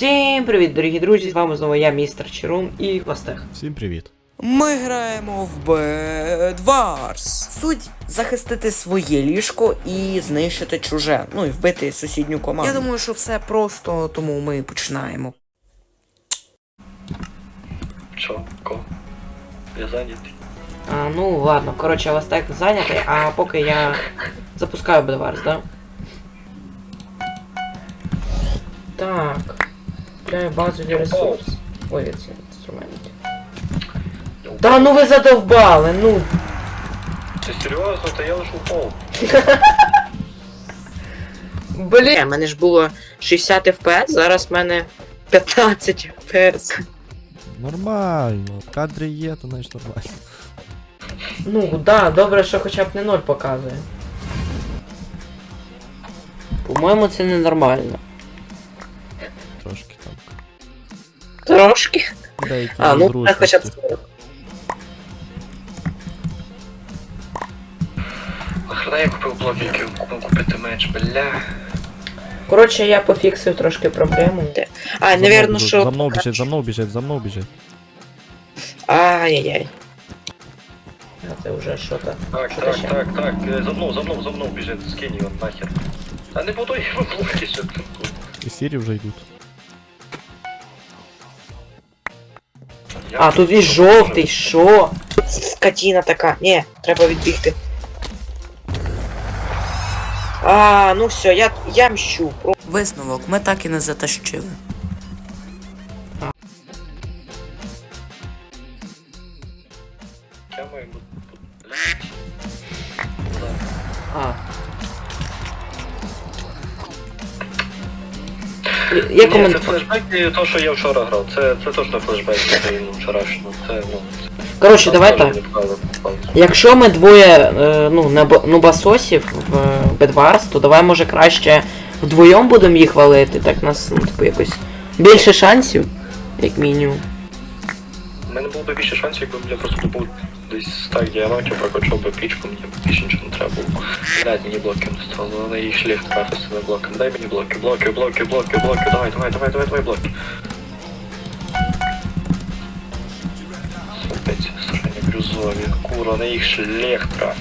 Всім привіт, дорогі друзі! З вами знову я, містер Чарум і Хвастех. Всім привіт. Ми граємо в Бедварс. Суть захистити своє ліжко і знищити чуже. Ну і вбити сусідню команду. Я думаю, що все просто, тому ми починаємо. Що? Ко? Я зайнятий. А, ну ладно, коротше, Хвастех зайнятий, а поки я запускаю Бедварс, да? Так. Купляю базові ресурси. Ой, ці інструменти. Та ну ви задовбали, ну. Ти серйозно? Та я лише упав. Блін. У мене ж було 60 FPS, зараз в мене 15 FPS. Нормально. Кадри є, то значить нормально. Ну, да, добре, що хоча б не 0 показує. По-моєму, це ненормально. Трошки. Деякі А, ну, незручності. хоча б 40. Охрена я купив блоки, які купив купити меч, бля. Коротше, я пофіксив трошки проблему. А, За мною навірно, біжуть, що. За мною біжить, за мною біжить, за мною біжить. Ай-яй-яй. А це вже що то. Так, Що так, ще? так, так. е, За мною, за мною, за мною біжить, скинь його нахер. А не буду його блоки ще тут. І сірі вже йдуть. А, тут і жовтий, що? Скотіна така. Ні, треба відбігти. А, ну все, я, я мщу. Висновок, ми так і не затащили. Я Ні, це флешбек і то, що я вчора грав. Це, це точно флешбек це, ну, вчорашнього. Це, ну... Коротше, давай так. Якщо ми двоє е, ну, нубасосів в е, Бедварс, то давай може краще вдвоєм будемо їх валити, так нас ну, типу, якось більше шансів, як мінімум. У мене було б більше шансів, якби я просто добув десь так діамантів, прокачав би пічку, мені більше нічого не треба було. Блядь, мені блоки не стало, але їх шлях трафи з цими блоками. Дай мені блоки, блоки, блоки, блоки, блоки, давай, давай, давай, давай, давай, блоки. Опять сраження брюзові, кура, на їх шлях трафи.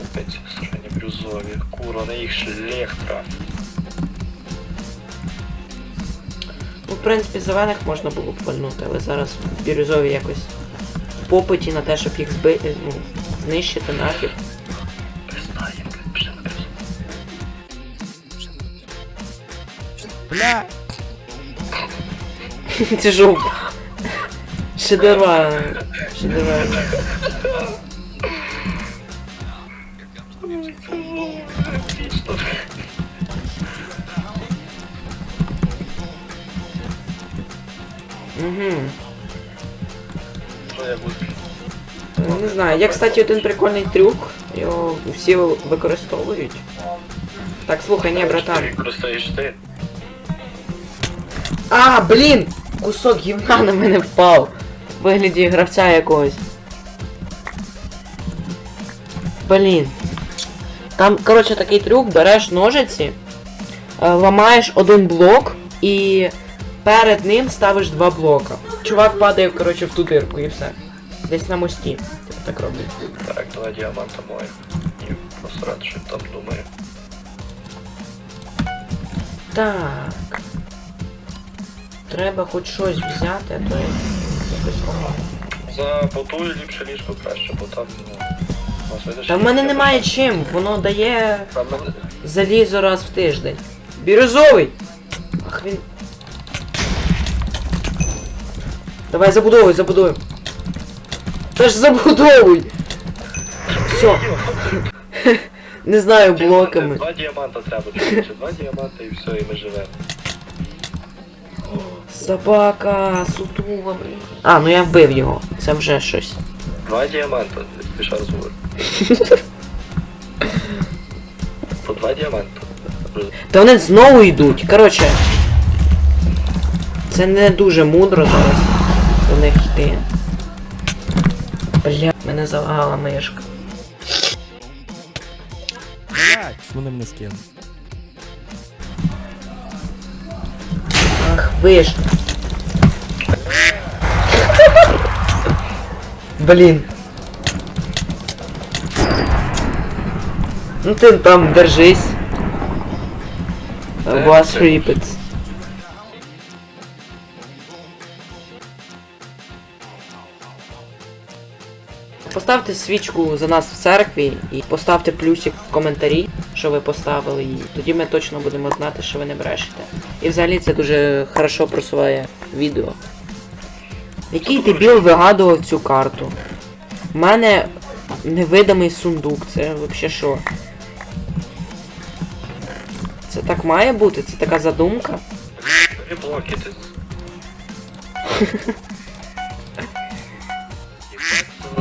Опять сраження брюзові, кура, на їх шлях трафи. Принципі, зелених можна було б вальнути, але зараз бірюзові якось в попиті на те, щоб їх збити, ну, знищити нафіг. Бля! Це жовт. Шедевр. Шедевр. Угу. Я Не знаю. Є, кстати, один прикольний трюк. Його всі використовують. Так, слухай, ні, братан. Ти? А, блін! Кусок гівна на мене впав. В вигляді гравця якогось. Блін. Там, коротше, такий трюк, береш ножиці, е, ламаєш один блок і перед ним ставиш два блока. Чувак падає, коротше, в ту дирку і все. Десь на мості. Типу так роблять. Так, два діаманта моїх. І посрати, що там думає. Так. Треба хоч щось взяти, а то я якось погано. За поту ліпше ліжко краще, бо там, ну... видиш, Та в мене немає чим, воно дає Там мене... залізо раз в тиждень. Бірюзовий! Ах він. Давай забудовуй, забудуй. Та ж забудовуй! Все. Не знаю, блоками. Два діаманта треба, два діаманта і все, і ми живемо. Собака, сутула, блін. А, ну я вбив його. Це вже щось. Два діаманта, піша розговор. По два діаманта. Та вони знову йдуть. Коротше. Це не дуже мудро зараз них йти. Бля, мене залагала мишка. Блять, вони мене скинули. Ах, ви ж. Блін. Ну ти там держись. Вас шипець. Поставте свічку за нас в церкві і поставте плюсик в коментарі, що ви поставили її. Тоді ми точно будемо знати, що ви не брешете. І взагалі це дуже хорошо просуває відео. Який дебіл вигадував цю карту? У мене невидимий сундук, це взагалі що? Це так має бути? Це така задумка? Блоки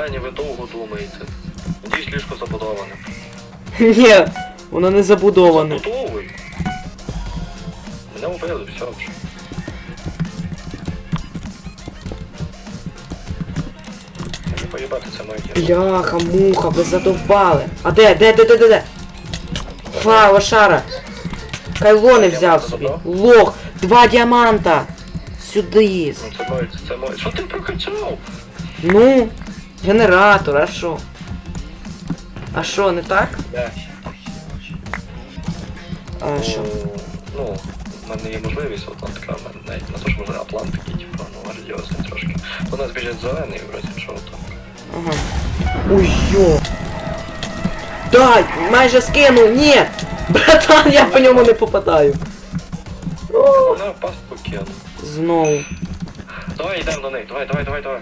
ти. Зелені, ви довго думаєте. Надіюсь, ліжко забудоване. Ні, воно не забудоване. Готовий. Мене вбили, все вже. Мені поїбати це магія. Бляха, муха, ви задовбали. А де, де, де, де, де, де? Фа, лошара. Кайло не взяв собі. Лох, два діаманта. Сюди. Ну це моє, це моє. Що ти прокачав? Ну, генератор, а що? А що, не так? Де? А що? Ну, в мене є можливість Атлантика, в мене навіть не то, що може Атлантики, типу, ну, радіосний трошки. У нас біжить зелений, вроді, що там. Ага. Ой, йо. Дай, майже скинув, ні! Братан, я по ньому не попадаю. Вона пастку кину. Знову. Давай йдемо до них, давай, давай, давай, давай.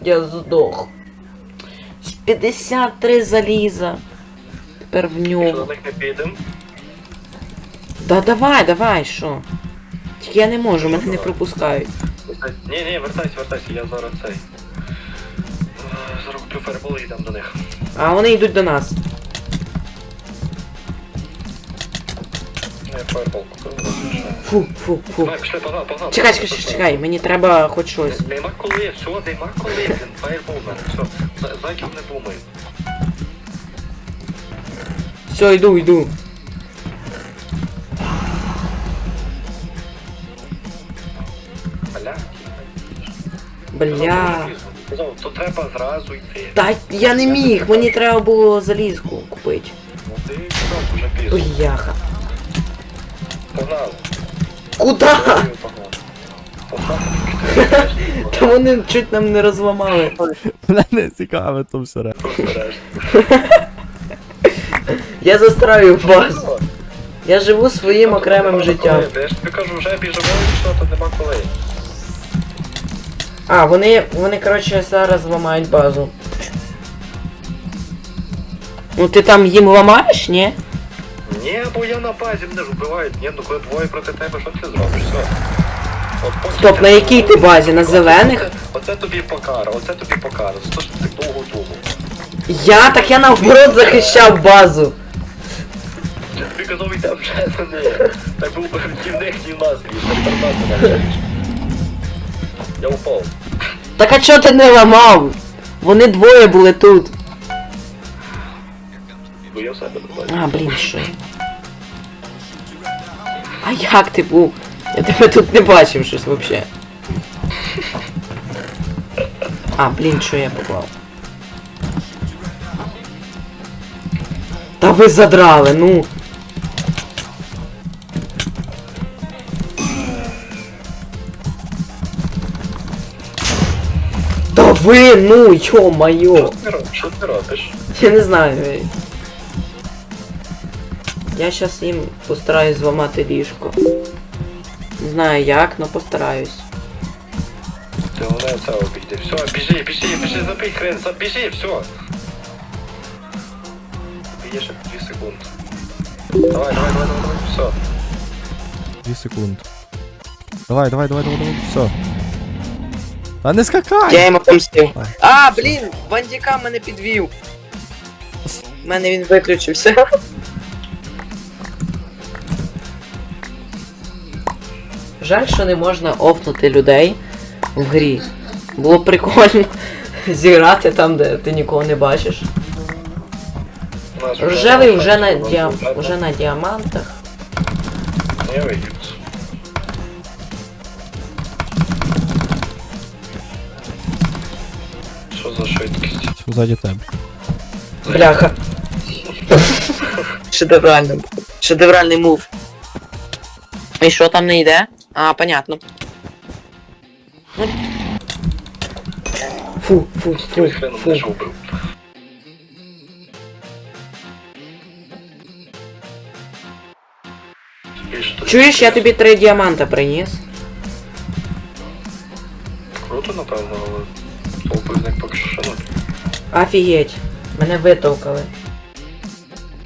Я здох. 53 заліза. Тепер в них Да давай, давай, що? Тільки я не можу, мене не пропускають. ні, ні, вертайся, вертайся, я зараз цей. Е, Зараз куплю фаербол і йдемо до них. А вони йдуть до нас. Фу, фу, фу. Давай, пішли, погнали, погнали. Чекай, чекай, чекай, чекай, мені треба хоч щось. Нема коли, все, нема коли, блін, фаербол в мене, все. За, за не думаю. Все, йду, йду. Аля. Бля. Казав, то треба зразу йти. Та я не міг, мені треба було залізку купити. Ну ти казав, вже пізно. Бляха. Погнали. Куда? Та вони чуть нам не розламали. Мене не цікаве то все. Я застраю вас. Я живу своїм окремим життям. Я ж тобі кажу, вже біжимо, що то нема коли. А, вони, вони, коротше, зараз ламають базу. Ну ти там їм ламаєш, ні? Бо я на базі, мене ж вбивають. Ні, ну коли двоє проти тебе, що ти зробиш? Все. От Стоп, на якій ти базі? На зелених? Оце тобі покара, оце тобі покара. За те, що ти так довго думав. Я? Так я наоборот захищав базу. Тобі казав, йдемо вже за нею. Так був би ні в них, ні в нас, і Я упав. Так а чого ти не ламав? Вони двоє були тут. Бо я в себе не бачу. А, блін, що? А як ти був? Я тебе тут не бачив щось вообще. А, блін, що я поклав? Та ви задрали, ну. Та ви, ну, робиш? Що ти робиш? Я не знаю. Я щас їм постараюсь зламати ліжко. Не знаю як, но постараюсь. Ти головне це обійди. Все, біжи, біжи, біжи, забий хрен, забіжи, все. Є ще 2 секунди. Давай, давай, давай, давай, давай, все. Дві секунди. Давай, давай, давай, давай, давай. Все. А не скакай! Я йому помстив. А, блін, бандіка мене підвів. У мене він виключився. Жаль, що не можна офнути людей в грі. Було б прикольно зіграти там, де ти нікого не бачиш. Ржевий вже на діам... вже на діамантах. Не вийдуть. Що за швидкість? Ззаді тебе. Бляха. Шедевральний. Шедевральний мув. І що там не йде? А, понятно. Фу, фу, фу, фу. Чуєш, я тобі три діаманта приніс. Круто, напевно, але толпивник поки що ще. Офігеть. Мене витовкали.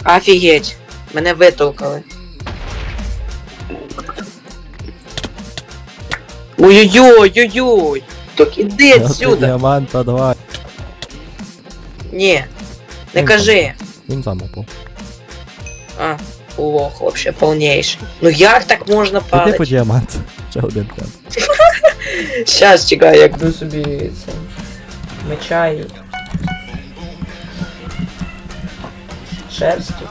Офігеть. Мене витолкали. Ой-ой-ой, ой-ой. Так іди отсюда. Діаманта, давай. Ні. Не кажи. Він сам упав. А, лох вообще полнейший. Ну як так можна Іди по падати? діамант. Ще один. Щас чекай, як Йду собі це. Меча і. Шерстю.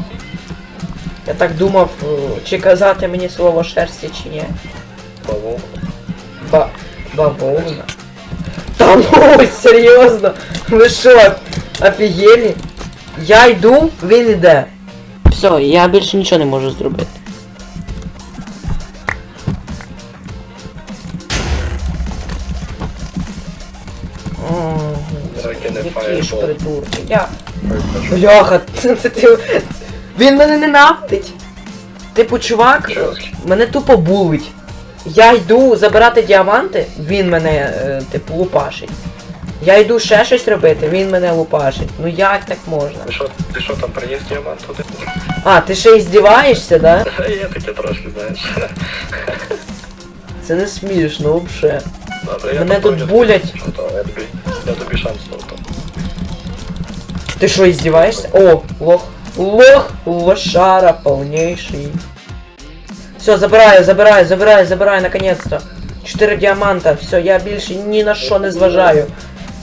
Я так думав, е, чи казати мені слово шерсті чи ні. Бавовна. Ба... Бавовна. Та ну, серйозно? Ви що, офігели? Я йду, він іде. Все, я більше нічого не можу зробити. Які ж придурки. Я... Бляха, це, це, ти- Він мене ненавидить. Типу, чувак, мене тупо булить. Я йду забирати діаманти, він мене, е, типу, лупашить. Я йду ще щось робити, він мене лупашить. Ну як так можна? Ти що, ти що там приніс діамант туди? А, ти ще й здіваєшся, да? Є таке трошки, знаєш. Це не смішно взагалі. Добре, я Мене тут булять. Що то, я тобі, я тобі шанс дав там. Ти що, і здіваєшся? О, лох. Лох, лошара полнейший. Все, забираю, забираю, забираю, забираю, наконец-то. Чотири діаманта, все, я більше ні на що не зважаю.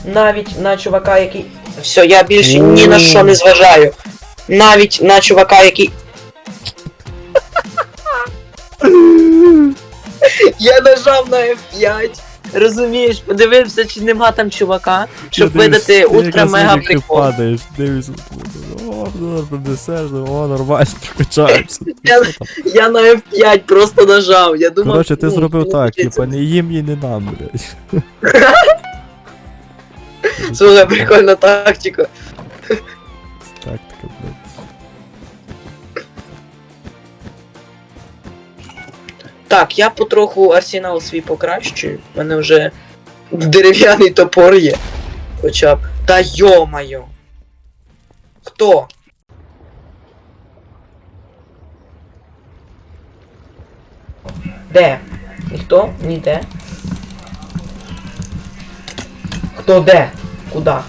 Навіть на чувака, який. Все, я більше ні на що не зважаю. Навіть на чувака, який. Я нажав на F5. Розумієш, подивився, чи нема там чувака, щоб видати ультра мега Ти прикол. падаєш, дивишся. О, ну, о, нормально, прокачаємося. Я- Я на F5 просто нажав. Я думав. Коротше, ти ну, зробив ну, так, типа не їм і не нам, блядь. Слухай, прикольна тактика. Тактика, блядь. Так, я потроху арсенал свій покращую. У мене вже дерев'яний топор є. Хоча б. Та йо-моє. Хто? Де? Ніхто? Ніде. Хто де? Куда?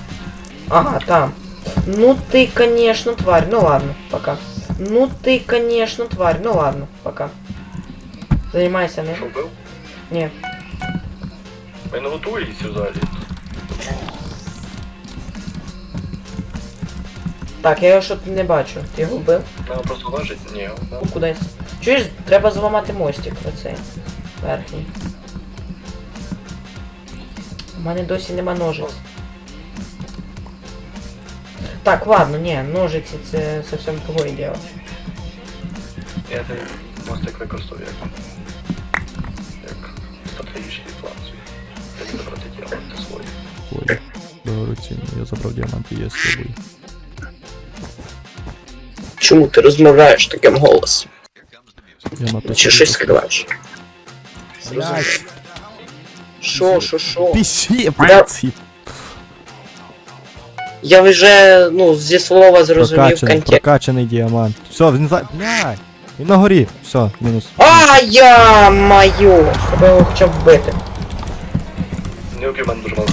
Ага, там. Ну ты, конечно, тварь. Ну ладно, пока. Ну ты, конечно, тварь. Ну ладно, пока. Занимайся, не? Що вбив? Ні. Він готується взагалі. Так, я його що не бачу. Ти його вбив? Вона просто лежить? Ні, вона Ну, Кудись. Чуєш, треба зламати мостик оцей. Верхній. У мене досі нема ножиць. Так, ладно, ні, ножиці це зовсім другое діло. Я цей мостик використовую як, як стратегічний план свій. Як забрати діаманти свої. Ой, дорогоцінно, я забрав діаманти, є з собою. Чому ти розмовляєш таким голосом? Я на то Чи щось скриваєш? Блядь, Що, що, що? піші, блядь. Я вже, ну, зі слова зрозумів Прокачаний, контекст. прокачаний діамант. Все, він за... Блядь. Він на горі. Все, мінус. А, я маю! Треба його хоча б вбити. Не убив мене дуже мало.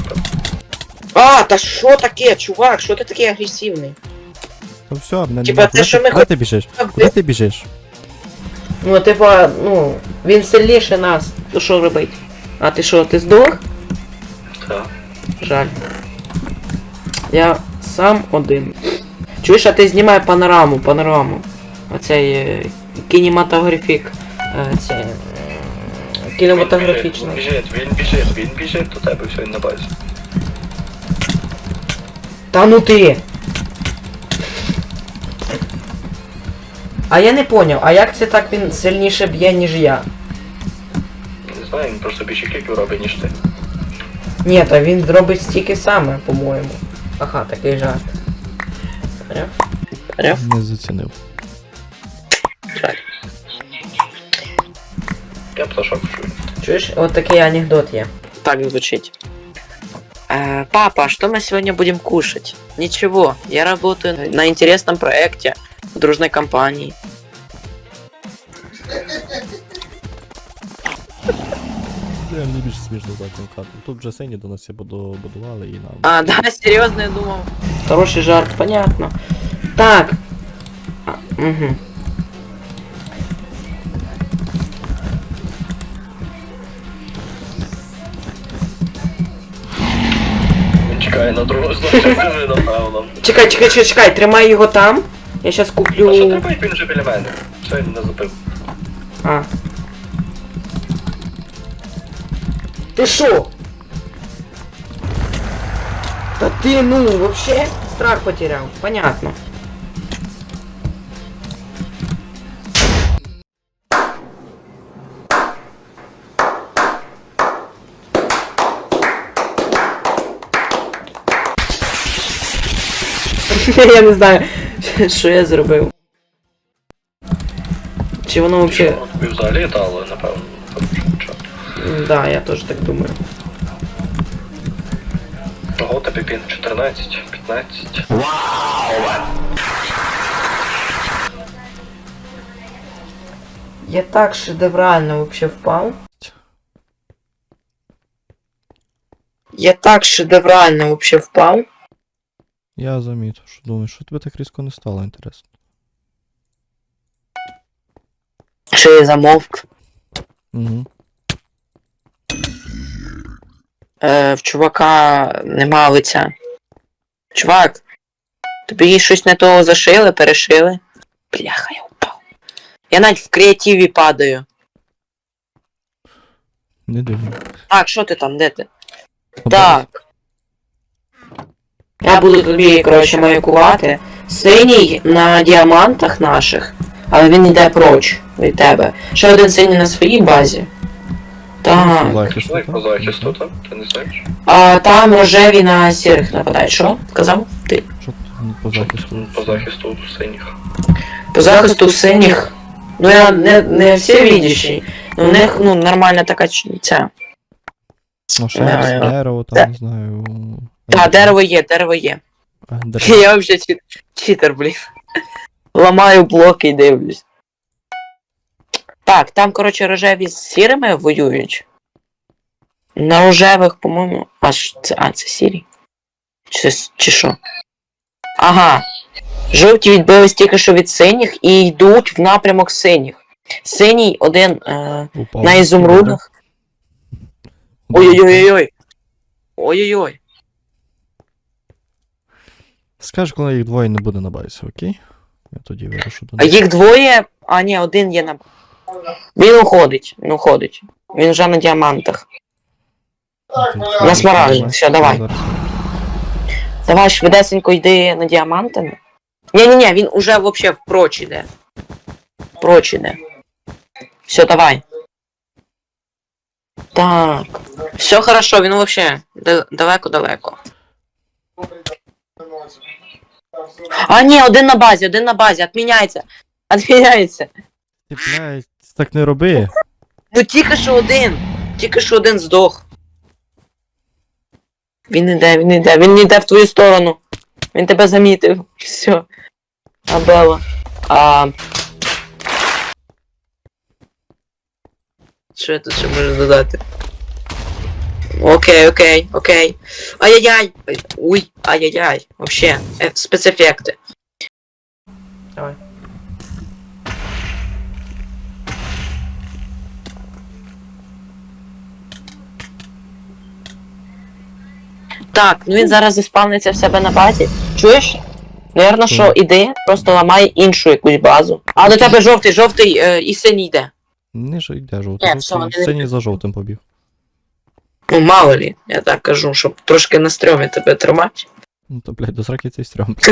А, та що таке, чувак? Що ти такий агресивний? Ну все, мене Типа, те, що ми Куди ти біжиш? Куди ти біжиш? Ну, типа, ну, він сильніше нас. То що робить? А ти що, ти здох? Так. Жаль. Я сам один. Чуєш, а ти знімай панораму, панораму. Оцей е, кінематографік. Е, це. е, Він Кінематографічний. біжить, він біжить, він біжить до тебе, все, він на базі. Та ну ти. А я не поняв, а як це так він сильніше б'є, ніж я? Не знаю, він просто більше кліків робить, ніж ти. Ні, та він зробить стільки саме, по-моєму. Ага, такий жарт. Поняв? Поняв? Не зацінив. Я пташок чую. Чуєш, от такий анекдот є. Так звучит. Э, папа, а что мы сегодня будем кушать? Ничего, я работаю на интересном проекте в Дружной компании. Я мені більше смішно так кату. Тут вже сині до нас всі буду- будували і нам. А, да, серьезно, я думал. Хороший жарт, понятно. Так. А, угу. Він чекає на другу знову, напевно. Чекай, чекай, чекай, чекай, тримай його там. Я щас А що куплю. треба, як він вже біля мене? Що він не забив? А. Ти що? Та ти ну вообще страх потеряв. Понятно. Я не знаю, що я зробив. Чи воно взагалі... Взагалі дало, напевно. Тому що нічого. Да, я тоже так думаю. Ого, тобі пін 14, 15. Я так шедеврально вообще впал. Я так шедеврально вообще впал. Я замітив, що думаю, що тебе так різко не стало, інтересно. Что я замолк? Угу. Е, в чувака нема лиця. Чувак, тобі щось не того зашили, перешили. Бляха, я упав. Я навіть в креативі падаю. Не дивно. Так, що ти там, де ти? Так. Я буду тобі, коротше, маякувати. Синій на діамантах наших, але він йде проч від тебе. Ще один синій на своїй базі. Так. Захист. По захисту, так? Ти не знаєш? А там рожеві на сірих нападають. Що? Сказав? Ти. Що по захисту? По захисту синіх. По захисту синіх. Ну я не, не всевидящий. Ну, у них ну, нормальна така ця. Ну, ще я- дерево, там, не знаю. Так, дерево є, дерево є. А, дерево. Я вообще чит... читер, блін. Ламаю блоки і дивлюсь. Так, там, коротше, рожеві з сірими воюють. На рожевих, по-моєму. А, це, а, це сірі? Чи, чи що? Ага. Жовті відбились тільки що від синіх і йдуть в напрямок синіх. Синій один е, Упав. на ізумрудах. Ой-ой-ой-ой. Ой-ой-ой. Скажеш, коли їх двоє не буде на байсі, окей? Я тоді вирушу до А їх двоє, а ні, один є на. Він уходить, він уходить. Він вже на діамантах. на смарагді. Все, давай. Давай швидесенько йди на діаманти. Ні, ні, ні, він уже вообще впроч іде. Впроч іде. Все, давай. Так. Все хорошо, він вообще да- далеко-далеко. А, ні, один на базі, один на базі, отміняється. Отміняється. Ти, блядь, так не роби. Ну тільки що один. Тільки що один здох. Він іде, він іде, він іде в твою сторону. Він тебе замітив. Все. Абела. А... Що я тут ще можу додати? Окей, окей, окей. Ай-яй-яй! Уй, ай-яй-яй. Вообще, е, спецефекти. Давай. Так, ну він зараз заспавниться в себе на базі. Чуєш? Наверно, що іди, просто ламай іншу якусь базу. А до тебе жовтий, жовтий е, і синій йде. Не ж йде жовтий. Ні, все, жовтий, вони- Синій за жовтим побіг. Ну, мало лі, я так кажу, щоб трошки на стрьомі тебе тримати. Ну то, блядь, до сраки цей стрьом.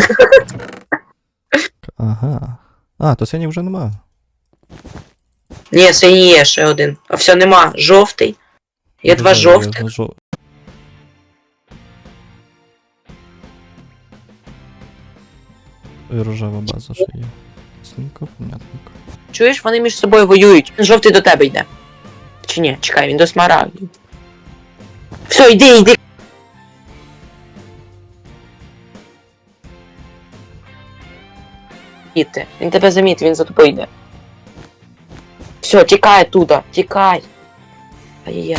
Ага. А, то синій вже нема. Ні, синій є ще один. А все нема. Жовтий. Є два Вже жовтих. І рожева база ще є. Сненько, понятненько. Чуєш, вони між собою воюють. Жовтий до тебе йде. Чи ні? Чекай, він до смарагдів. Все, йди, йди. Він тебе замітив, він за тобою йде. Все, тікай оттуда, тікай. Ай-яй.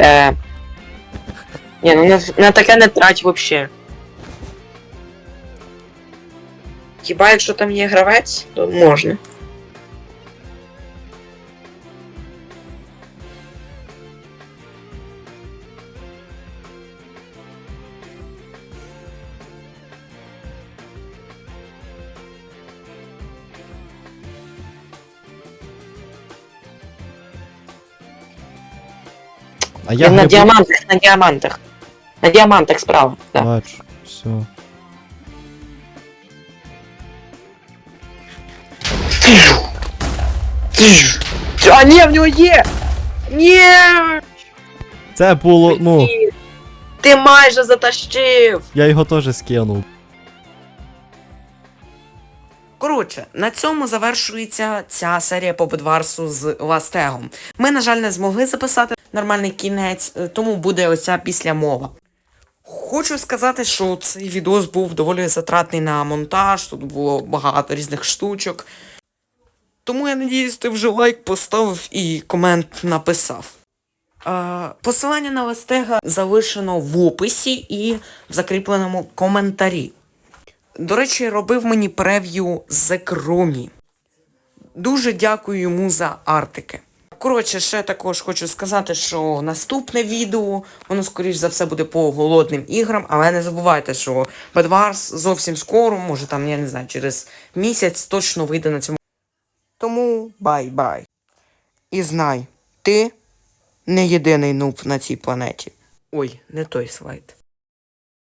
Е. Ні, ну на, на таке не трать вообще. Хіба якщо там є гравець, то можна. А я на діамантах, на діамантах. На діамантах справа. Так. Бачу, все. А ні, в нього є! Ні! Це було, ну, Ти майже затащив! я його теж скинув. Коротше, на цьому завершується ця серія по Бедварсу з Ластегом. Ми, на жаль, не змогли записати нормальний кінець, е, тому буде оця післямова. Хочу сказати, що цей відос був доволі затратний на монтаж, тут було багато різних штучок. Тому я надіюсь, ти вже лайк поставив і комент написав. Е, посилання на Ластега залишено в описі і в закріпленому коментарі. До речі, робив мені прев'ю з Кромі. Дуже дякую йому за артики. Коротше, ще також хочу сказати, що наступне відео, воно, скоріш за все, буде по голодним іграм, але не забувайте, що Wars зовсім скоро, може там, я не знаю, через місяць точно вийде на цьому. Тому бай-бай. І знай, ти не єдиний нуб на цій планеті. Ой, не той слайд.